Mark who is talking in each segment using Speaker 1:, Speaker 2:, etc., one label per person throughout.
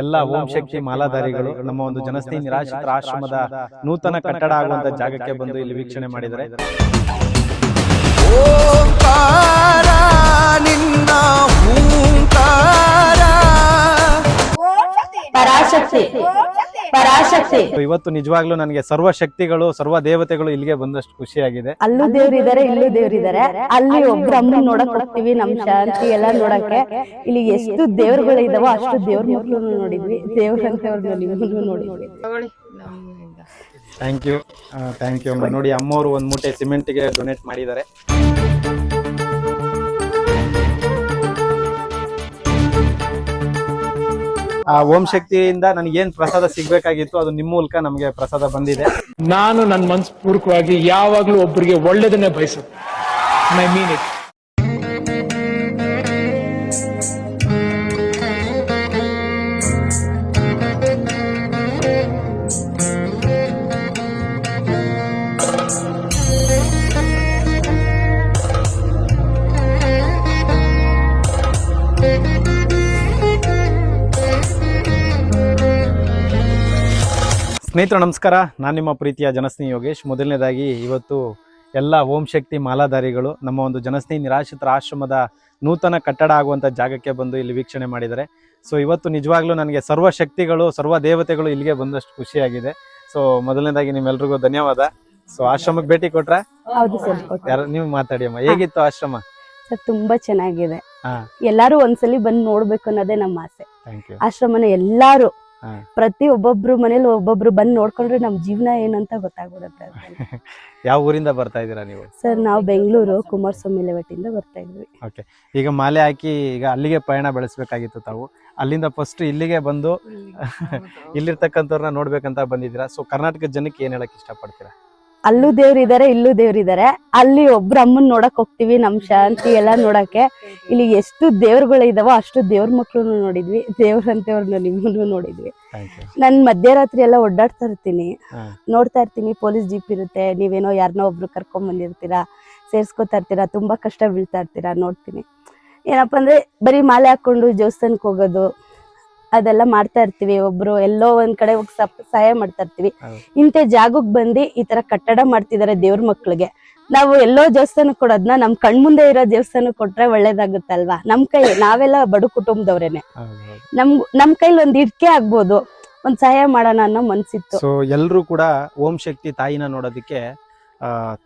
Speaker 1: ಎಲ್ಲ ಓಂ ಶಕ್ತಿ ಮಾಲಾಧಾರಿಗಳು ನಮ್ಮ ಒಂದು ಜನಸ್ನೇಹಿ ನಿರಾಶ್ರಿತ ಆಶ್ರಮದ ನೂತನ ಕಟ್ಟಡ ಆಗುವಂತ ಜಾಗಕ್ಕೆ ಬಂದು ಇಲ್ಲಿ ವೀಕ್ಷಣೆ ಮಾಡಿದರೆ.
Speaker 2: ಓಂಕಾರ ನಿನ್ನ ಹೂಂಕಾರ.
Speaker 3: ಪರಾಶಕ್ತಿ. ಪರಾಶಕ್ತಿ.
Speaker 1: ಇವತ್ತು ನಿಜವಾಗ್ಲೂ ನನಗೆ ಸರ್ವ ಶಕ್ತಿಗಳು ಸರ್ವ ದೇವತೆಗಳು ಇಲ್ಲಿಗೆ ಬಂದಷ್ಟು ಖುಷಿಯಾಗಿದೆ.
Speaker 3: ಅಲ್ಲೂ ದೇವರಿದ್ದಾರೆ ಇಲ್ಲೂ ದೇವ್ರಿದ್ದಾರೆ. ಅಲ್ಲಿ ಒಬ್ರು ಅಮ್ಮನ್ ನೋಡಕ್ ಹೋಗ್ತೀವಿ ನಮ್ ಶಾಂತಿ ಎಲ್ಲ ನೋಡಕ್ಕೆ. ಇಲ್ಲಿ ಎಷ್ಟು ದೇವ್ರುಗಳು ಇದಾವೋ ಅಷ್ಟು ದೇವ್ರ ಮಕ್ಕಳು ನೋಡಿದ್ವಿ. ದೇವ್ರಂತವ್ರನ್ನ ನಿಮ್ಮನ್ನು ನೋಡಿದ್ವಿ.
Speaker 1: ಥ್ಯಾಂಕ್ ಯು ಥ್ಯಾಂಕ್ ಯು ನೋಡಿ ಅಮ್ಮವರು ಒಂದು ಮೂಟೆ ಸಿಮೆಂಟ್ಗೆ ಡೊನೇಟ್ ಮಾಡಿದ್ದಾರೆ. ಆ ಓಂ ಶಕ್ತಿಯಿಂದ ನನಗೆ ಏನ್ ಪ್ರಸಾದ ಸಿಗ್ಬೇಕಾಗಿತ್ತು ಅದು ನಿಮ್ಮ ಮೂಲಕ ನಮಗೆ ಪ್ರಸಾದ ಬಂದಿದೆ.
Speaker 4: ನಾನು ನನ್ನ ಮನಸ್ಪೂರ್ವಕವಾಗಿ ಯಾವಾಗ್ಲೂ ಒಬ್ಬರಿಗೆ ಒಳ್ಳೇದನ್ನೇ ಬಯಸುತ್ತೆ ಮೈ ಮೀನ್
Speaker 1: ಸ್ನೇಹಿತರು ನಮಸ್ಕಾರ. ನಾನು ನಿಮ್ಮ ಪ್ರೀತಿಯ ಜನಸ್ನೇಹಿ ಯೋಗೇಶ್. ಮೊದಲನೇದಾಗಿ ಇವತ್ತು ಎಲ್ಲ ಓಂ ಶಕ್ತಿ ಮಾಲಾಧಾರಿಗಳು ನಮ್ಮ ಒಂದು ಜನಸ್ನೇಹಿ ನಿರಾಶ್ರಿತರ ಆಶ್ರಮದ ನೂತನ ಕಟ್ಟಡ ಆಗುವಂಥ ಜಾಗಕ್ಕೆ ಬಂದು ಇಲ್ಲಿ ವೀಕ್ಷಣೆ ಮಾಡಿದ್ದಾರೆ. ಸೊ ಇವತ್ತು ನಿಜವಾಗ್ಲೂ ನನಗೆ ಸರ್ವ ಶಕ್ತಿಗಳು ಸರ್ವ ದೇವತೆಗಳು ಇಲ್ಲಿಗೆ ಬಂದಷ್ಟು ಖುಷಿಯಾಗಿದೆ. ಸೊ ಮೊದಲನೇದಾಗಿ ನಿಮ್ಮೆಲ್ರಿಗೂ ಧನ್ಯವಾದ. ಸೊ ಆಶ್ರಮಕ್ಕೆ ಭೇಟಿ ಕೊಟ್ರ? ಯಾರು ನೀವು ಮಾತಾಡಿ ಅಮ್ಮ. ಹೇಗಿತ್ತು ಆಶ್ರಮ?
Speaker 3: ಸರ್ ತುಂಬಾ ಚೆನ್ನಾಗಿದೆ.
Speaker 1: ಹಾ.
Speaker 3: ಎಲ್ಲಾರು ಒಂದ್ಸಲಿ ಬಂದ್ ನೋಡ್ಬೇಕು ಅನ್ನೋದೇ ನಮ್ಮ ಆಸೆ. ಆಶ್ರಮನ ಎಲ್ಲಾರು. ಪ್ರತಿ ಒಬ್ಬೊಬ್ರು ಮನೇಲಿ ಒಬ್ಬೊಬ್ರು ಬಂದು ನೋಡ್ಕೊಂಡ್ರೆ ನಮ್ ಜೀವನ ಏನಂತ ಗೊತ್ತಾಗ್ಬಿಡುತ್ತೆ
Speaker 1: ಯಾವ ಊರಿಂದ ಬರ್ತಾ ಇದ್ದೀರಾ ನೀವು?
Speaker 3: ಸರ್ ನಾವು ಬೆಂಗಳೂರು ಕುಮಾರಸ್ವಾಮಿ ಲೆವೆಟಿಂದ ಬರ್ತಾ ಇದ್ವಿ.
Speaker 1: ಈಗ ಮಾಲೆ ಹಾಕಿ ಈಗ ಅಲ್ಲಿಗೆ ಪಯಣ ಬೆಳೆಸ್ಬೇಕಾಗಿತ್ತು ತಾವು. ಅಲ್ಲಿಂದ ಫಸ್ಟ್ ಇಲ್ಲಿಗೆ ಬಂದು ಇಲ್ಲಿರ್ತಕ್ಕಂಥವ್ರನ್ನ ನೋಡ್ಬೇಕಂತ ಬಂದಿದ್ದೀರಾ? ಸೊ ಕರ್ನಾಟಕದ ಜನಕ್ಕೆ ಏನ್ ಹೇಳಕ್ ಇಷ್ಟಪಡ್ತೀರಾ?
Speaker 3: ಅಲ್ಲೂ ದೇವ್ರಿದಾರೆ ಇಲ್ಲೂ ದೇವ್ರಿದಾರೆ ಅಲ್ಲಿ ಒಬ್ರು ಅಮ್ಮನ್ ನೋಡಕ್ ಹೋಗ್ತೀವಿ ನಮ್ ಶಾಂತಿ ಎಲ್ಲ ನೋಡಕ್ಕೆ. ಇಲ್ಲಿ ಎಷ್ಟು ದೇವ್ರುಗಳು ಇದಾವೋ ಅಷ್ಟು ದೇವ್ರ ಮಕ್ಳು ನೋಡಿದ್ವಿ. ದೇವ್ರಂತೇವ್ರನ್ನ ನಿಮ್ಮನ್ನು ನೋಡಿದ್ವಿ. ನನ್ ಮಧ್ಯರಾತ್ರಿ ಎಲ್ಲ ಓಡಾಡ್ತಾ ಇರ್ತೀನಿ. ನೋಡ್ತಾ ಇರ್ತೀನಿ ಪೊಲೀಸ್ ಜೀಪ್ ಇರುತ್ತೆ. ನೀವೇನೋ ಯಾರನ್ನೋ ಒಬ್ರು ಕರ್ಕೊಂಡ್ ಬಂದಿರ್ತೀರಾ ಸೇರ್ಸ್ಕೊತಾ ಇರ್ತೀರಾ ತುಂಬಾ ಕಷ್ಟ ಬೀಳ್ತಾ ಇರ್ತೀರಾ ನೋಡ್ತೀನಿ. ಏನಪ್ಪಾ ಅಂದ್ರೆ ಬರೀ ಮಾಲೆ ಹಾಕೊಂಡು ದೇವಸ್ಥಾನಕ್ಕೆ ಹೋಗೋದು ಅದೆಲ್ಲ ಮಾಡ್ತಾ ಇರ್ತೀವಿ. ಒಬ್ರು ಎಲ್ಲೋ ಒಂದ್ ಕಡೆ ಹೋಗಿ ಸಪ್- ಸಹಾಯ ಮಾಡ್ತಾ ಇರ್ತೀವಿ.
Speaker 1: ಇಂತೆ
Speaker 3: ಇಂಥ ಜಾಗಕ್ಕೆ ಬಂದು ಈ ತರ ಕಟ್ಟಡ ಮಾಡ್ತಿದಾರೆ ದೇವ್ರ ಮಕ್ಳಿಗೆ. ನಾವು ಎಲ್ಲೋ ದೇವಸ್ಥಾನ ಕೊಡೋದ್ನ ನಮ್ ಕಣ್ಮುಂದೆ ಇರೋ ದೇವಸ್ಥಾನ ಕೊಟ್ರೆ ಒಳ್ಳೇದಾಗುತ್ತಲ್ವಾ? ನಮ್ ಕೈ ನಾವೆಲ್ಲ ಬಡ ಕುಟುಂಬದವ್ರೇನೆ. ನಮ್ ನಮ್ ಕೈಲಿ ಒಂದ್ ಇಟ್ಕೆ ಆಗ್ಬೋದು. ಒಂದ್ ಸಹಾಯ ಮಾಡೋಣ ಅನ್ನೋ ಮನ್ಸಿತ್ತು.
Speaker 1: ಸೊ ಎಲ್ಲರೂ ಕೂಡ ಓಂ ಶಕ್ತಿ ತಾಯಿನ ನೋಡೋದಕ್ಕೆ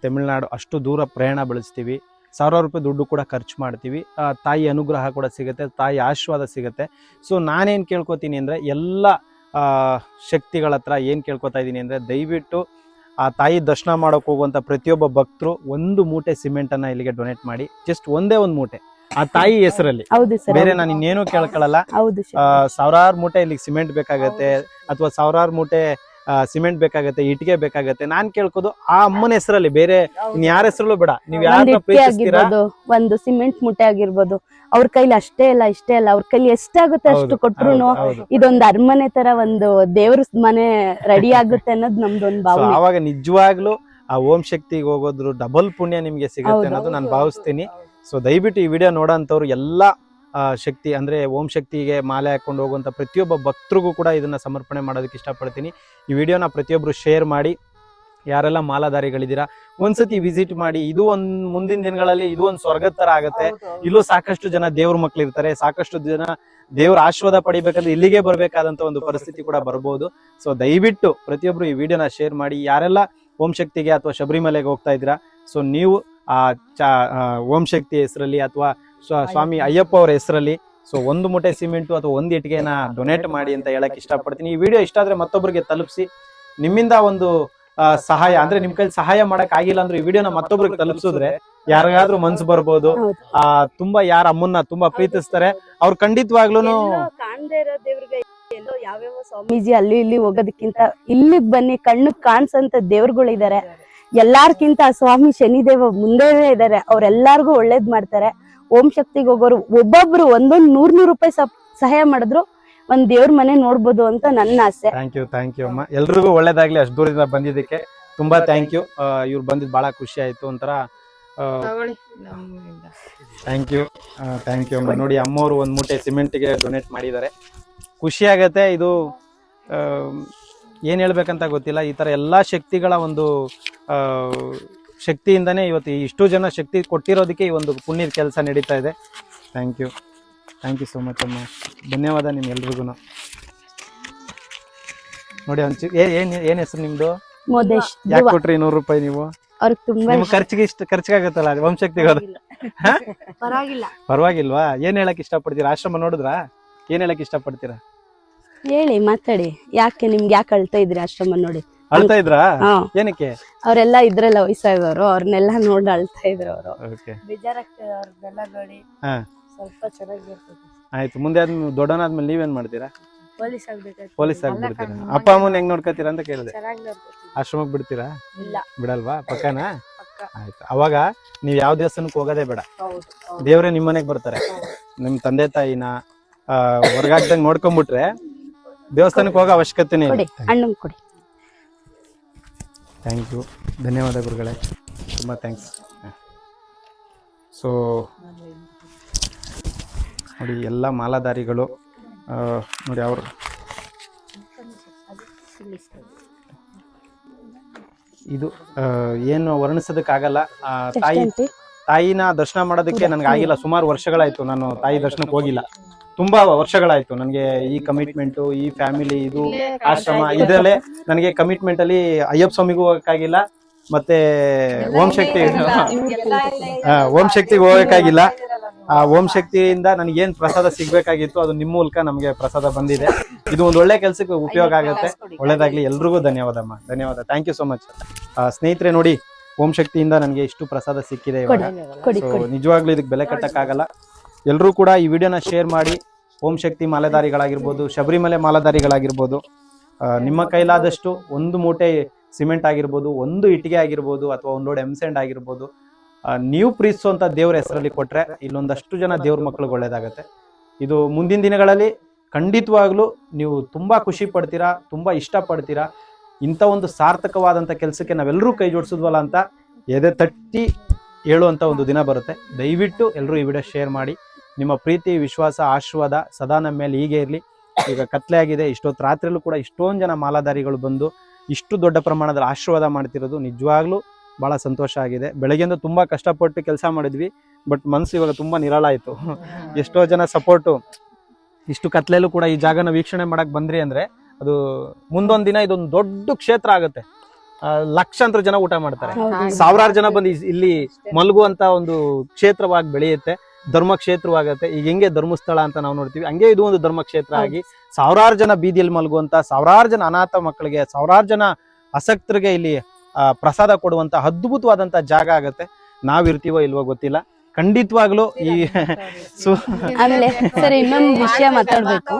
Speaker 1: ತಮಿಳ್ನಾಡು ಅಷ್ಟು ದೂರ ಪ್ರಯಾಣ ಬೆಳೆಸ್ತೀವಿ. ಸಾವಿರಾರು ರೂಪಾಯಿ ದುಡ್ಡು ಕೂಡ ಖರ್ಚು ಮಾಡ್ತೀವಿ. ಆ, ತಾಯಿ ಅನುಗ್ರಹ ಕೂಡ ಸಿಗುತ್ತೆ ತಾಯಿ ಆಶೀರ್ವಾದ ಸಿಗುತ್ತೆ. ಸೊ ನಾನೇನು ಕೇಳ್ಕೊತೀನಿ ಅಂದರೆ ಎಲ್ಲ ಶಕ್ತಿಗಳ ಹತ್ರ ಏನು ಕೇಳ್ಕೊತಾ ಇದ್ದೀನಿ ಅಂದರೆ ದಯವಿಟ್ಟು ಆ ತಾಯಿ ದರ್ಶನ ಮಾಡೋಕೆ ಹೋಗುವಂಥ ಪ್ರತಿಯೊಬ್ಬ ಭಕ್ತರು ಒಂದು ಮೂಟೆ ಸಿಮೆಂಟನ್ನು ಇಲ್ಲಿಗೆ ಡೊನೇಟ್ ಮಾಡಿ. ಜಸ್ಟ್ ಒಂದೇ ಒಂದು ಮೂಟೆ. ಆ ತಾಯಿ ಹೆಸರಲ್ಲಿ. ಬೇರೆ ನಾನು ಇನ್ನೇನು ಕೇಳ್ಕೊಳ್ಳಲ್ಲ ಸಾವಿರಾರು ಮೂಟೆ ಇಲ್ಲಿಗೆ ಸಿಮೆಂಟ್ ಬೇಕಾಗತ್ತೆ ಅಥವಾ ಸಾವಿರಾರು ಮೂಟೆ ಸಿಮೆಂಟ್ ಬೇಕಾಗತ್ತೆ ಇಟ್ಟಿಗೆ ಬೇಕಾಗತ್ತೆ ನಾನ್ ಕೇಳ್ಕೋದು ಆ ಅಮ್ಮನ ಹೆಸರಲ್ಲಿ ಬೇರೆ ಯಾರ ಹೆಸರಲ್ಲೂ ಬೇಡ. ನೀವ್
Speaker 3: ಒಂದ್ ಆಗಿರ್ಬೋದು ಸಿಮೆಂಟ್ ಮುಟ್ಟೆ ಆಗಿರ್ಬೋದು ಅವ್ರ ಕೈಲಿ ಅಷ್ಟೇ ಇಲ್ಲ ಇಷ್ಟೇ ಅಲ್ಲ ಅವ್ರ ಕೈಲಿ ಎಷ್ಟಾಗುತ್ತೆ ಅಷ್ಟು ಕೊಟ್ರು. ಇದೊಂದು ಅರಮನೆ ತರ ಒಂದು ದೇವ್ರ ಮನೆ ರೆಡಿ ಆಗುತ್ತೆ ಅನ್ನೋದು ನಮ್ದೊಂದು
Speaker 1: So,
Speaker 3: ಭಾವನೆ.
Speaker 1: ಆವಾಗ ನಿಜವಾಗ್ಲೂ ಆ ಓಂ ಶಕ್ತಿಗೆ ಹೋಗೋದ್ರು ಡಬಲ್ ಪುಣ್ಯ ನಿಮ್ಗೆ ಸಿಗುತ್ತೆ ಅನ್ನೋದು ನಾನು ಭಾವಿಸ್ತೀನಿ. ಸೊ ದಯವಿಟ್ಟು ಈ ವಿಡಿಯೋ ನೋಡೋಂಥವ್ರು ಎಲ್ಲಾ ಶಕ್ತಿ ಅಂದ್ರೆ ಓಂ ಶಕ್ತಿಗೆ ಮಾಲೆ ಹಾಕ್ಕೊಂಡು ಹೋಗುವಂಥ ಪ್ರತಿಯೊಬ್ಬ ಭಕ್ತರಿಗೂ ಕೂಡ ಇದನ್ನ ಸಮರ್ಪಣೆ ಮಾಡೋದಕ್ಕೆ ಇಷ್ಟಪಡ್ತೀನಿ. ಈ ವಿಡಿಯೋನ ಪ್ರತಿಯೊಬ್ಬರು ಶೇರ್ ಮಾಡಿ. ಯಾರೆಲ್ಲ ಮಾಲಾಧಾರಿಗಳಿದ್ದೀರಾ ಒಂದ್ಸತಿ ವಿಸಿಟ್ ಮಾಡಿ. ಇದು ಒಂದ್ ಮುಂದಿನ ದಿನಗಳಲ್ಲಿ ಇದು ಒಂದು ಸ್ವರ್ಗದ ತರ ಆಗತ್ತೆ. ಇಲ್ಲೂ ಸಾಕಷ್ಟು ಜನ ದೇವ್ರ ಮಕ್ಳು ಇರ್ತಾರೆ. ಸಾಕಷ್ಟು ಜನ ದೇವ್ರ ಆಶೀರ್ವಾದ ಪಡಿಬೇಕಂದ್ರೆ ಇಲ್ಲಿಗೆ ಬರಬೇಕಾದಂತ ಒಂದು ಪರಿಸ್ಥಿತಿ ಕೂಡ ಬರ್ಬೋದು. ಸೊ ದಯವಿಟ್ಟು ಪ್ರತಿಯೊಬ್ರು ಈ ವಿಡಿಯೋನ ಶೇರ್ ಮಾಡಿ. ಯಾರೆಲ್ಲ ಓಂ ಶಕ್ತಿಗೆ ಅಥವಾ ಶಬರಿಮಲೆಗೆ ಹೋಗ್ತಾ ಇದ್ದೀರಾ ಸೊ ನೀವು ಆ ಚಾ ಆ, ಓಂ ಶಕ್ತಿ ಹೆಸರಲ್ಲಿ ಅಥವಾ ಸ್ವಾಮಿ ಅಯ್ಯಪ್ಪ. ಅವರ ಹೆಸರಲ್ಲಿ ಸೊ ಒಂದು ಮೂಟೆ ಸಿಮೆಂಟು ಅಥವಾ ಒಂದು ಇಟ್ಟಿಗೆನ ಡೊನೇಟ್ ಮಾಡಿ ಅಂತ ಹೇಳಕ್ ಇಷ್ಟಪಡ್ತೀನಿ. ಈ ವಿಡಿಯೋ ಇಷ್ಟ ಆದ್ರೆ ಮತ್ತೊಬ್ಬರಿಗೆ ತಲುಪಿಸಿ. ನಿಮ್ಮಿಂದ ಒಂದು ಸಹಾಯ ಅಂದ್ರೆ ನಿಮ್ ಕೈಲಿ ಸಹಾಯ ಮಾಡಕ್ ಆಗಿಲ್ಲ ಅಂದ್ರೆ ಈ ವಿಡಿಯೋನ ಮತ್ತೊಬ್ರಿಗೆ ತಲುಪಿಸಿದ್ರೆ ಯಾರಿಗಾದ್ರೂ ಮನ್ಸು ಬರ್ಬೋದು. ಆ ತುಂಬಾ ಯಾರ ಅಮ್ಮನ್ನ ತುಂಬಾ ಪ್ರೀತಿಸ್ತಾರೆ. ಅವ್ರ
Speaker 3: ಯಾವ್ಯಾವ ಸ್ವಾಮೀಜಿ ಅಲ್ಲಿ ಇಲ್ಲಿ ಹೋಗೋದಕ್ಕಿಂತ ಇಲ್ಲಿ ಬನ್ನಿ ಕಣ್ಣು ಕಾಣಿಸಂತ ದೇವ್ರುಗಳಿದ್ದಾರೆ ಎಲ್ಲಾರ್ಕಿಂತ ಸ್ವಾಮಿ ಶನಿದೇವ ಮುಂದೆನೇ ಇದಾರೆ. ಅವ್ರೆಲ್ಲಾರ್ಗು ಒಳ್ಳೇದ್ ಮಾಡ್ತಾರೆ. ಓಂ ಶಕ್ತಿಗೆ ಹೋಗೋರು ಒಬ್ಬೊಬ್ರು ಒಂದೊಂದು ನೂರ್ ನೂರು ರೂಪಾಯಿ ಸಪ್- ಸಹಾಯ ಮಾಡಿದ್ರು. ಒಂದ್ ದೇವ್ರ ಮನೆ ನೋಡ್ಬೋದು ಅಂತ ನನ್ನ ಆಸೆ.
Speaker 1: ಥ್ಯಾಂಕ್ ಯು ಥ್ಯಾಂಕ್ ಯು ಅಮ್ಮ. ಎಲ್ರಿಗೂ ಒಳ್ಳೇದಾಗ್ಲಿ ಅಷ್ಟು ದೂರದಿಂದ ಬಂದಿದ್ದಕ್ಕೆ ತುಂಬಾ ಥ್ಯಾಂಕ್ ಯು ಇವ್ರು ಬಂದಿದ್ದು ಬಹಳ ಖುಷಿ ಆಯ್ತು ಒಂಥರ ಥ್ಯಾಂಕ್ ಯು ಥ್ಯಾಂಕ್ ಯು ಅಮ್ಮ. ನೋಡಿ ಅಮ್ಮವರು ಒಂದು ಮೂಟೆ ಸಿಮೆಂಟ್ಗೆ ಡೊನೇಟ್ ಮಾಡಿದ್ದಾರೆ. ಖುಷಿ ಆಗತ್ತೆ ಇದು ಆ, ಏನ್ ಹೇಳ್ಬೇಕಂತ ಗೊತ್ತಿಲ್ಲ. ಈ ತರ ಎಲ್ಲಾ ಶಕ್ತಿಗಳ ಒಂದು ಆ, ಶಕ್ತಿಯಿಂದನೇ ಇವತ್ತು ಇಷ್ಟು ಜನ ಶಕ್ತಿ ಕೊಟ್ಟಿರೋದಕ್ಕೆ ಈ ಒಂದು ಪುಣ್ಯದ ಕೆಲಸ ನಡೀತಾ ಇದೆ. Thank you thank you so much ಅಮ್ಮ. ಧನ್ಯವಾದ ನಿಮ್ಗೆಲ್ರಿಗೂ ನೋಡಿ ಒಂಚೂರು ಏನ್ ಏನ್ ಹೆಸರು ನಿಮ್ದು? ಯಾಕೆ ಕೊಟ್ರಿ ನೂರು ರೂಪಾಯಿ ನೀವು?
Speaker 3: ಅವ್ರಿಗೆ ತುಂಬಾ
Speaker 1: ನಿಮ್ ಖರ್ಚಿಗೆ ಇಷ್ಟ ಖರ್ಚಿಗಾಗತ್ತಲ್ಲ ಅದು? ವಂಶಕ್ತಿಗೆ ಅದು
Speaker 3: ಪರವಾಗಿಲ್ಲ.
Speaker 1: ಪರವಾಗಿಲ್ವಾ? ಏನ್ ಹೇಳಕ್ ಇಷ್ಟಪಡ್ತೀರಾ? ಆಶ್ರಮ ನೋಡಿದ್ರಾ? ಏನ್ ಹೇಳಕ್ ಇಷ್ಟಪಡ್ತೀರಾ?
Speaker 3: ಹೇಳಿ ಮಾತಾಡಿ. ಯಾಕೆ ನಿಮ್ಗೆ ಯಾಕೆ ಅಳ್ತಾ ಇದ್ರಿ ಆಶ್ರಮ ನೋಡಿ?
Speaker 1: ಅಳ್ತಾ ಇದ್ರಾ?
Speaker 3: ಹಾ.
Speaker 1: ಏನಕ್ಕೆ?
Speaker 3: ಅವರೆಲ್ಲ ಇದ್ರಲ್ಲ ವಯಸ್ಸಾದವರು ಅವ್ರನ್ನೆಲ್ಲ ನೋಡಿ ಅಳ್ತಾ ಇದ್ರು ಅವರು.
Speaker 1: ಓಕೆ
Speaker 3: ಬೇಜಾರಾಗ್ತದೆ ಅವ್ರನ್ನೆಲ್ಲ ನೋಡಿ.
Speaker 1: ಹಾ.
Speaker 3: ಸ್ವಲ್ಪ ಚೆನ್ನಾಗಿರ್ತದೆ
Speaker 1: ಆಯ್ತು ಮುಂದೆ ಆದ್ಮೇಲೆ ದೊಡ್ಡವನಾದ್ಮೇಲೆ ನೀವೇನ್ ಮಾಡ್ತೀರಾ?
Speaker 3: ಪೊಲೀಸ್ ಆಗ್ಬೇಕಾಯ್ತು.
Speaker 1: ಪೊಲೀಸ್ ಆಗ್ಬಿಡ್ತೀರಾ? ಅಪ್ಪ ಅಮ್ಮನ ಹೆಂಗ್ ನೋಡ್ಕೊತೀರಾ ಅಂತ ಕೇಳಿದೆ.
Speaker 3: ಚೆನ್ನಾಗಿ ನೋಡ್ಕೊತೀವಿ.
Speaker 1: ಆಶ್ರಮಕ್ಕೆ ಬಿಡ್ತೀರಾ?
Speaker 3: ಇಲ್ಲ.
Speaker 1: ಬಿಡಲ್ವಾ? ಪಕ್ಕನಾ?
Speaker 3: ಪಕ್ಕ.
Speaker 1: ಆಯ್ತು. ಅವಾಗ ನೀವ್ ಯಾವ ದೇವಸ್ಥಾನಕ್ಕೆ ಹೋಗೋದೇ ಬೇಡ.
Speaker 3: ಹೌದು ಹೌದು.
Speaker 1: ದೇವ್ರೇ ನಿಮ್ ಮನೆಗ್ ಬರ್ತಾರೆ. ನಿಮ್ ತಂದೆ ತಾಯಿನ ಆ, ಹೊರ್ಗಾಕ್ದಂಗ್ ನೋಡ್ಕೊಂಡ್ಬಿಟ್ರೆ ದೇವಸ್ಥಾನಕ್ಕೆ ಹೋಗೋ ಅವಶ್ಯಕತೆನೇ
Speaker 3: ಕೊಡಿ ಅಣ್ಣನ್ ಕೊಡಿ.
Speaker 1: ಥ್ಯಾಂಕ್ ಯು ಧನ್ಯವಾದ ಗುರುಗಳೇ. ತುಂಬ ಥ್ಯಾಂಕ್ಸ್ ಸೊ ನೋಡಿ ಎಲ್ಲ ಮಾಲಾಧಾರಿಗಳು ನೋಡಿ ಅವರು. ಇದು ಏನು ವರ್ಣಿಸೋದಕ್ಕಾಗಲ್ಲ. ತಾಯಿ? ತಾಯಿನ ದರ್ಶನ ಮಾಡೋದಕ್ಕೆ ನನಗೆ ಆಗಿಲ್ಲ ಸುಮಾರು ವರ್ಷಗಳಾಯಿತು ನಾನು ತಾಯಿ ದರ್ಶನಕ್ಕೆ ಹೋಗಿಲ್ಲ. ತುಂಬಾ ವರ್ಷಗಳಾಯ್ತು. ನನಗೆ ಈ ಕಮಿಟ್ಮೆಂಟು ಈ ಫ್ಯಾಮಿಲಿ ಇದು ಆಶ್ರಮ ಇದರಲ್ಲೇ ನನಗೆ ಕಮಿಟ್ಮೆಂಟ್ ಅಲ್ಲಿ ಅಯ್ಯಪ್ಪ ಸ್ವಾಮಿಗೂ ಹೋಗಕ್ಕಾಗಿಲ್ಲ ಮತ್ತೆ ಓಂ ಶಕ್ತಿ ಆ, ಓಂ ಶಕ್ತಿಗೆ ಹೋಗಕ್ಕಾಗಿಲ್ಲ. ಆ ಓಂ ಶಕ್ತಿಯಿಂದ ನನಗೆ ಏನ್ ಪ್ರಸಾದ ಸಿಗ್ಬೇಕಾಗಿತ್ತು ಅದು ನಿಮ್ಮ ಮೂಲಕ ನಮಗೆ ಪ್ರಸಾದ ಬಂದಿದೆ. ಇದು ಒಂದು ಒಳ್ಳೆ ಕೆಲಸಕ್ಕೆ ಉಪಯೋಗ ಆಗುತ್ತೆ. ಒಳ್ಳೇದಾಗ್ಲಿ. ಎಲ್ರಿಗೂ ಧನ್ಯವಾದಮ್ಮ ಧನ್ಯವಾದ. ಥ್ಯಾಂಕ್ ಯು ಸೋ ಮಚ್ ಸ್ನೇಹಿತರೆ ನೋಡಿ ಓಂ ಶಕ್ತಿಯಿಂದ ನನಗೆ ಇಷ್ಟು ಪ್ರಸಾದ ಸಿಕ್ಕಿದೆ ಇವಾಗ. ನಿಜವಾಗ್ಲೂ ಇದಕ್ಕೆ ಬೆಲೆ ಕಟ್ಟಕ್ಕಾಗಲ್ಲ. ಎಲ್ಲರೂ ಕೂಡ ಈ ವಿಡಿಯೋನ ಶೇರ್ ಮಾಡಿ. ಓಂ ಶಕ್ತಿ ಮಾಲೆದಾರಿಗಳಾಗಿರ್ಬೋದು ಶಬರಿಮಲೆ ಮಾಲೆದಾರಿಗಳಾಗಿರ್ಬೋದು ನಿಮ್ಮ ಕೈಲಾದಷ್ಟು ಒಂದು ಮೂಟೆ ಸಿಮೆಂಟ್ ಆಗಿರ್ಬೋದು, ಒಂದು ಇಟ್ಟಿಗೆ ಆಗಿರ್ಬೋದು ಅಥವಾ ಒಂದು ಲೋಡ್ ಎಮ್ಸೆಂಡ್ ಆಗಿರ್ಬೋದು ನೀವು ಪ್ರೀತಿಸುವಂಥ ದೇವ್ರ ಹೆಸರಲ್ಲಿ ಕೊಟ್ರೆ ಇಲ್ಲೊಂದಷ್ಟು ಜನ ದೇವ್ರ ಮಕ್ಳಿಗೆ ಒಳ್ಳೇದಾಗತ್ತೆ. ಇದು ಮುಂದಿನ ದಿನಗಳಲ್ಲಿ ಖಂಡಿತವಾಗ್ಲೂ ನೀವು ತುಂಬಾ ಖುಷಿ ಪಡ್ತೀರಾ, ತುಂಬಾ ಇಷ್ಟಪಡ್ತೀರಾ, ಇಂಥ ಒಂದು ಸಾರ್ಥಕವಾದಂಥ ಕೆಲಸಕ್ಕೆ ನಾವೆಲ್ಲರೂ ಕೈ ಜೋಡಿಸಿದ್ವಲ್ಲ ಅಂತ ಎದೆ ತಟ್ಟಿ ಹೇಳುವಂಥ ಒಂದು ದಿನ ಬರುತ್ತೆ. ದಯವಿಟ್ಟು ಎಲ್ಲರೂ ಈ ವಿಡಿಯೋ ಶೇರ್ ಮಾಡಿ. ನಿಮ್ಮ ಪ್ರೀತಿ ವಿಶ್ವಾಸ ಆಶೀರ್ವಾದ ಸದಾ ನಮ್ಮ ಮೇಲೆ ಹೀಗೆ ಇರಲಿ. ಈಗ ಕತ್ಲೆ ಆಗಿದೆ ಇಷ್ಟೊತ್ತು ರಾತ್ರಿಯಲ್ಲೂ ಕೂಡ ಇಷ್ಟೊಂದು ಜನ ಮಾಲಾಧಾರಿಗಳು ಬಂದು ಇಷ್ಟು ದೊಡ್ಡ ಪ್ರಮಾಣದಲ್ಲಿ ಆಶೀರ್ವಾದ ಮಾಡ್ತಿರೋದು ನಿಜವಾಗ್ಲೂ ಭಾಳ ಸಂತೋಷ ಆಗಿದೆ. ಬೆಳಗ್ಗೆಯಿಂದ ತುಂಬ ಕಷ್ಟಪಟ್ಟು ಕೆಲಸ ಮಾಡಿದ್ವಿ ಬಟ್ ಮನಸ್ಸು ಇವಾಗ ತುಂಬ ನಿರಾಳಾಯಿತು ಎಷ್ಟೋ ಜನ ಸಪೋರ್ಟು. ಇಷ್ಟು ಕತ್ಲೆಯಲ್ಲೂ ಕೂಡ ಈ ಜಾಗನ ವೀಕ್ಷಣೆ ಮಾಡಕ್ ಬಂದ್ರಿ ಅಂದ್ರೆ ಅದು ಮುಂದೊಂದು ದಿನ ಇದೊಂದು ದೊಡ್ಡ ಕ್ಷೇತ್ರ ಆಗುತ್ತೆ. ಲಕ್ಷಾಂತರ ಜನ ಊಟ ಮಾಡ್ತಾರೆ. ಸಾವಿರಾರು ಜನ ಬಂದು ಇಲ್ಲಿ ಮಲಗುವಂತ ಒಂದು ಕ್ಷೇತ್ರವಾಗಿ ಬೆಳೆಯುತ್ತೆ. ಧರ್ಮ ಕ್ಷೇತ್ರವಾಗುತ್ತೆ ಈಗ ಹೆಂಗೆ ಧರ್ಮಸ್ಥಳ ಅಂತ ನಾವು ನೋಡ್ತೀವಿ. ಹಂಗೆ ಇದು ಒಂದು ಧರ್ಮ ಕ್ಷೇತ್ರ ಆಗಿ ಸಾವಿರಾರು ಜನ ಬೀದಿಯಲ್ಲಿ ಮಲಗುವಂತ ಸಾವಿರಾರು ಜನ ಅನಾಥ ಮಕ್ಕಳಿಗೆ ಸಾವಿರಾರು ಜನ ಆಸಕ್ತರಿಗೆ ಇಲ್ಲಿ ಆ, ಪ್ರಸಾದ ಕೊಡುವಂತ ಅದ್ಭುತವಾದಂತ ಜಾಗ ಆಗತ್ತೆ. ನಾವಿರ್ತೀವೋ ಇಲ್ವೋ ಗೊತ್ತಿಲ್ಲ. ಖಂಡಿತವಾಗ್ಲೂ ಈ ಸು
Speaker 3: ಆಮೇಲೆ ಸರ್ ಇನ್ನೊಂದು ವಿಷಯ ಮಾತಾಡ್ಬೇಕು.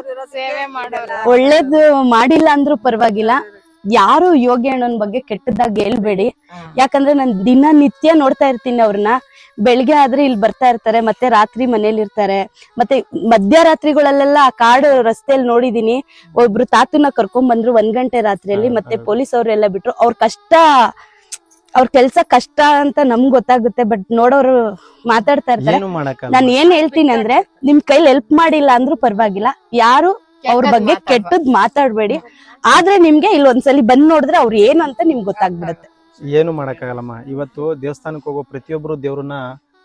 Speaker 3: ಒಳ್ಳೇದು ಮಾಡಿಲ್ಲ ಅಂದ್ರೂ ಪರವಾಗಿಲ್ಲ. ಯಾರು ಯೋಗಿ ಅಣ್ಣನ ಬಗ್ಗೆ ಕೆಟ್ಟದಾಗ ಹೇಳ್ಬೇಡಿ. ಯಾಕಂದ್ರೆ ನಾನು ದಿನ ನಿತ್ಯ ನೋಡ್ತಾ ಇರ್ತೀನಿ ಅವ್ರನ್ನ ಬೆಳಿಗ್ಗೆ ಆದ್ರೆ ಇಲ್ಲಿ ಬರ್ತಾ ಇರ್ತಾರೆ ಮತ್ತೆ ರಾತ್ರಿ ಮನೇಲಿ ಇರ್ತಾರೆ. ಮತ್ತೆ ಮಧ್ಯರಾತ್ರಿಗಳಲ್ಲೆಲ್ಲ ಆ ಕಾಡು ರಸ್ತೆಯಲ್ಲಿ ನೋಡಿದೀನಿ. ಒಬ್ರು ತಾತನ ಕರ್ಕೊಂಡ್ ಬಂದ್ರು ಒಂದ್ ಗಂಟೆ ರಾತ್ರಿಯಲ್ಲಿ ಮತ್ತೆ ಪೊಲೀಸ್ ಅವ್ರೆಲ್ಲ ಬಿಟ್ರು. ಅವ್ರ ಕಷ್ಟ ಅವ್ರ ಕೆಲ್ಸ ಕಷ್ಟ ಅಂತ ನಮ್ಗ್ ಗೊತ್ತಾಗುತ್ತೆ ಬಟ್ ನೋಡೋರು ಮಾತಾಡ್ತಾ ಇರ್ತಾರೆ.
Speaker 1: ನಾನು
Speaker 3: ನಾನ್ ಏನ್ ಹೇಳ್ತೀನಿ ಅಂದ್ರೆ ನಿಮ್ ಕೈಲಿ ಹೆಲ್ಪ್ ಮಾಡಿಲ್ಲ ಅಂದ್ರೂ ಪರವಾಗಿಲ್ಲ. ಯಾರು ಅವ್ರ ಬಗ್ಗೆ ಕೆಟ್ಟದ್ ಮಾತಾಡ್ಬೇಡಿ. ಆದ್ರೆ ನಿಮ್ಗೆ ಇಲ್ಲಿ ಒಂದ್ಸಲಿ ಬಂದ್ ನೋಡಿದ್ರೆ ಅವ್ರು ಏನು ಅಂತ ನಿಮ್ಗೆ ಗೊತ್ತಾಗ್ಬಿಡುತ್ತೆ.
Speaker 1: ಏನು ಮಾಡಕ್ಕಾಗಲ್ಲಮ್ಮ. ಇವತ್ತು ದೇವಸ್ಥಾನಕ್ಕೆ ಹೋಗೋ ಪ್ರತಿಯೊಬ್ರು ದೇವ್ರನ್ನ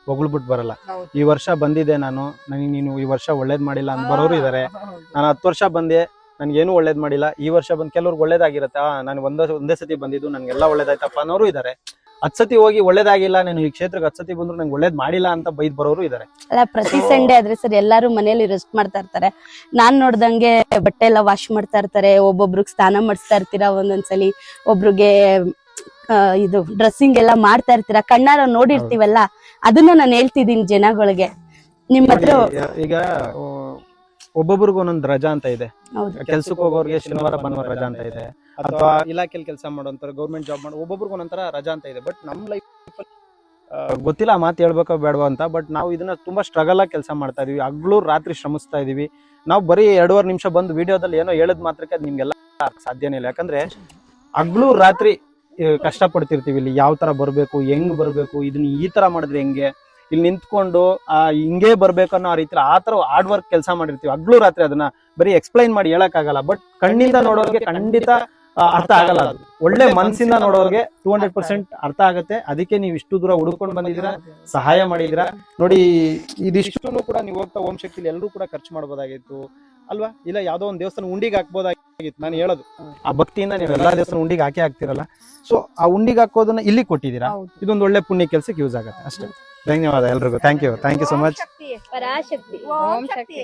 Speaker 1: ಹೊಗಳ್ಬಿಟ್ ಬರಲ್ಲ. ಈ ವರ್ಷ ಬಂದಿದೆ ನಾನು. ನನಗೆ ನೀನು ಈ ವರ್ಷ ಒಳ್ಳೇದ್ ಮಾಡಿಲ್ಲ ಅಂತ ಬರೋರು ಇದಾರೆ. ನಾನು ಹತ್ತು ವರ್ಷ ಬಂದೆ ನನ್ಗೇನು ಒಳ್ಳೇದ್ ಮಾಡಿಲ್ಲ. ಈ ವರ್ಷ ಬಂದ್ ಕೆಲವ್ರಿಗೆ ಒಳ್ಳೇದಾಗಿರತ್ತೆ. ಆ, ನಾನು ಒಂದೇ ಒಂದೇ ಸತಿ ಬಂದಿದ್ದು ನನ್ಗೆಲ್ಲ ಒಳ್ಳೇದಾಯ್ತಪ್ಪ ಅನ್ನೋರು ಇದಾರೆ. ಹತ್ ಸತಿ ಹೋಗಿ ಒಳ್ಳೇದಾಗಿಲ್ಲ ನೀನು ಈ ಕ್ಷೇತ್ರಕ್ಕೆ ಹತ್ಸತಿ ಬಂದ್ರು ನಂಗೆ ಒಳ್ಳೇದ್ ಮಾಡಿಲ್ಲ ಅಂತ ಬೈದ್ ಬರೋರು ಇದಾರೆ.
Speaker 3: ಅಲ್ಲ ಪ್ರತಿ ಸಂಡೇ ಆದ್ರೆ ಸರ್ ಎಲ್ಲಾರು ಮನೇಲಿ ರೆಸ್ಟ್ ಮಾಡ್ತಾ ಇರ್ತಾರೆ. ನಾನ್ ನೋಡ್ದಂಗೆ ಬಟ್ಟೆ ಎಲ್ಲ ವಾಶ್ ಮಾಡ್ತಾ ಇರ್ತಾರೆ ಒಬ್ಬೊಬ್ರಿಗೆ ಸ್ನಾನ ಮಾಡಿಸ್ತಾ ಇರ್ತೀರಾ ಒಂದೊಂದ್ಸಲಿ ಒಬ್ರಿಗೆ ಆ, ಇದು ಡ್ರೆಸ್ಸಿಂಗ್ ಎಲ್ಲ ಮಾಡ್ತಾ ಇರ್ತೀರಾ ಕಣ್ಣಾರ ನೋಡಿರ್ತೀವಲ್ಲ ಅದನ್ನ ನಾನು ಹೇಳ್ತಿದ್ದೀನಿ ಜನಗಳಿಗೆ. ನಿಮ್ಮ ಹತ್ರ
Speaker 1: ಈಗ ಆ, ಒಬ್ಬೊಬ್ರಿಗೂ ಒಂದೊಂದು ರಜಾ ಅಂತ ಇದೆ. ಕೆಲ್ಸಕ್ಕೆ ಹೋಗೋರಿಗೆ ಶನಿವಾರ ಭಾನುವಾರ ರಜಾ ಅಂತ ಇದೆ. ಅಥವಾ ಇಲಾಖೆಯಲ್ಲಿ ಕೆಲಸ ಮಾಡೋಂತಾರೆ ಗೌರ್ಮೆಂಟ್ ಜಾಬ್ ಮಾಡೋ ಒಬ್ಬೊಬ್ರಿಗೆ ಒಂದೊಂಥರ ರಜಾ ಅಂತ ಇದೆ. ಬಟ್ ನಮ್ಮ ಲೈಫ್ ಗೊತ್ತಿಲ್ಲ ಮಾತು ಹೇಳ್ಬೇಕೋ ಬೇಡವಾ ಅಂತ ಬಟ್ ನಾವು ಇದನ್ನ ತುಂಬಾ ಸ್ಟ್ರಗಲ್ ಆಗಿ ಕೆಲಸ ಮಾಡ್ತಾ ಇದೀವಿ. ಹಗ್ಲು ರಾತ್ರಿ ಶ್ರಮಿಸ್ತಾ ಇದೀವಿ. ನಾವು ಬರೀ ಎರಡೂವರೆ ನಿಮಿಷ ಬಂದು ವಿಡಿಯೋದಲ್ಲಿ ಏನೋ ಹೇಳದ್ ಮಾತ್ರಕ್ಕೆ ಅದು ನಿಮ್ಗೆಲ್ಲ ಸಾಧ್ಯನೇ ಇಲ್ಲ. ಯಾಕಂದ್ರೆ ಹಗ್ಲು ರಾತ್ರಿ ಕಷ್ಟ ಪಡ್ತಿರ್ತೀವಿ ಇಲ್ಲಿ. ಯಾವ ತರ ಬರಬೇಕು ಹೆಂಗ್ ಬರಬೇಕು ಇದನ್ನ ಈ ತರ ಮಾಡಿದ್ರೆ ಹೆಂಗೆ? ಇಲ್ಲಿ ನಿಂತ್ಕೊಂಡು ಆ ಹಿಂಗೆ ಬರ್ಬೇಕು ಅನ್ನೋ ಆ ರೀತಿ ಆ ತರ ಹಾರ್ಡ್ ವರ್ಕ್ ಕೆಲಸ ಮಾಡಿರ್ತೀವಿ. ಹಗ್ಲು ರಾತ್ರಿ ಅದನ್ನ ಬರೀ ಎಕ್ಸ್ಪ್ಲೈನ್ ಮಾಡಿ ಹೇಳಕ್ಕಾಗಲ್ಲ. ಬಟ್ ಕಣ್ಣಿಂದ ನೋಡೋರಿಗೆ ಖಂಡಿತ ಅರ್ಥ ಆಗಲ್ಲ ಅದು. ಒಳ್ಳೆ ಮನಸ್ಸಿಂದ ನೋಡೋರಿಗೆ ಟೂ ಹಂಡ್ರೆಡ್ ಪರ್ಸೆಂಟ್ ಅರ್ಥ ಆಗುತ್ತೆ. ಅದಕ್ಕೆ ನೀವು ಇಷ್ಟು ದೂರ ಹುಡ್ಕೊಂಡು ಬಂದಿದ್ದೀರಾ ಸಹಾಯ ಮಾಡಿದಿರಾ ನೋಡಿ ಇದಿಷ್ಟು ಕೂಡ ನೀವು ಹೋಗ್ತಾ ಓಂ ಶಕ್ತಿಲಿ ಎಲ್ಲರೂ ಕೂಡ ಖರ್ಚು ಮಾಡ್ಬೋದಾಗಿತ್ತು. ಅಲ್ವಾ? ಇಲ್ಲ ಯಾವ್ದೋ ಒಂದು ದೇವಸ್ಥಾನ ಉಂಡಿಗೆ ಹಾಕ್ಬೋದಾಗಿತ್ತು ನಾನು ಹೇಳೋದು. ಆ ಭಕ್ತಿಯಿಂದ ನೀವು ಎಲ್ಲಾ ದೇವಸ್ಥಾನ ಉಂಡಿಗೆ ಹಾಕಿ ಹಾಕ್ತಿರಲ್ಲ. ಸೊ ಆ ಉಂಡಿಗೆ ಹಾಕೋದನ್ನ ಇಲ್ಲಿ ಕೊಟ್ಟಿದ್ದೀರಾ? ಇದೊಂದು ಒಳ್ಳೆ ಪುಣ್ಯ ಕೆಲಸಕ್ಕೆ ಯೂಸ್ ಆಗುತ್ತೆ ಅಷ್ಟೇ. ಧನ್ಯವಾದ ಎಲ್ರಿಗೂ. Thank you thank you so much
Speaker 3: Parashakti
Speaker 5: Om Shakti.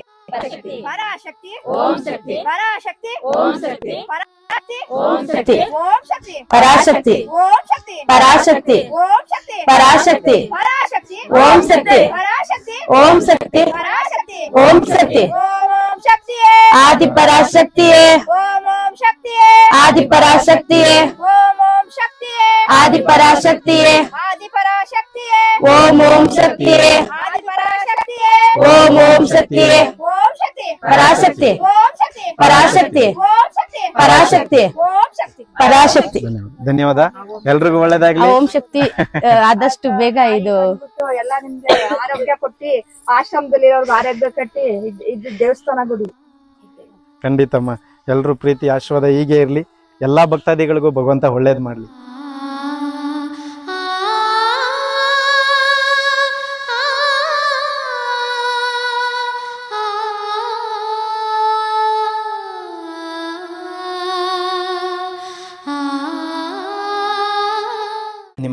Speaker 5: Parashakti.
Speaker 3: Om Shakti.
Speaker 5: Parashakti.
Speaker 3: Om Shakti.
Speaker 5: Parashakti.
Speaker 3: Om Shakti.
Speaker 5: Om Shakti.
Speaker 3: Parashakti.
Speaker 5: Om Shakti.
Speaker 3: Parashakti.
Speaker 5: Om Shakti.
Speaker 3: Parashakti.
Speaker 5: Parashakti.
Speaker 3: Om Shakti.
Speaker 5: Parashakti.
Speaker 3: Om Shakti.
Speaker 5: Parashakti.
Speaker 3: Om Shakti.
Speaker 5: Om Om ಶಕ್ತಿಯೇ.
Speaker 3: ಆದಿ ಪರಾಶಕ್ತಿಯೇ.
Speaker 5: ಓಂ ಓಂ ಶಕ್ತಿಯೇ.
Speaker 3: ಆದಿ ಪರಾಶಕ್ತಿಯೇ.
Speaker 5: ಓಂ ಓಂ ಶಕ್ತಿಯೇ.
Speaker 3: ಆದಿ ಪರಾಶಕ್ತಿಯೇ.
Speaker 5: ಆದಿ ಪರಾಶಕ್ತಿಯೇ
Speaker 3: ಓಂ ಓಂ
Speaker 5: ಶಕ್ತಿ
Speaker 3: ಓಂ ಓಂ ಶಕ್ತಿಯೇ.
Speaker 5: ಶಕ್ತಿ
Speaker 3: ಪರಾಶಕ್ತಿ
Speaker 5: ಓಂ ಶಕ್ತಿ
Speaker 3: ಪರಾಶಕ್ತಿ
Speaker 5: ಓಂ ಶಕ್ತಿ
Speaker 3: ಪರಾಶಕ್ತಿ
Speaker 5: ಓಂ ಶಕ್ತಿ
Speaker 3: ಪರಾಶಕ್ತಿ
Speaker 1: ಧನ್ಯವಾದ. ಎಲ್ರಿಗೂ
Speaker 3: ಒಳ್ಳೇದಾಗಲಿ.
Speaker 1: ಒಳ್ಳೇದಾಗ್ಲಿ
Speaker 3: ಓಂ ಶಕ್ತಿ ಆದಷ್ಟು ಬೇಗ ಇದು
Speaker 5: ಎಲ್ಲ ನಿಮ್ಗೆ ಆರೋಗ್ಯ ಕೊಟ್ಟಿ ಆಶ್ರಮದಲ್ಲಿ ಆರೋಗ್ಯ ಕಟ್ಟಿ ಇದು ದೇವಸ್ಥಾನ ಗುಡಿ
Speaker 1: ಖಂಡಿತಮ್ಮ. ಎಲ್ರು ಪ್ರೀತಿ ಆಶೀರ್ವಾದ ಹೀಗೆ ಇರ್ಲಿ. ಎಲ್ಲಾ ಭಕ್ತಾದಿಗಳಿಗೂ ಭಗವಂತ ಒಳ್ಳೇದ್ ಮಾಡ್ಲಿ.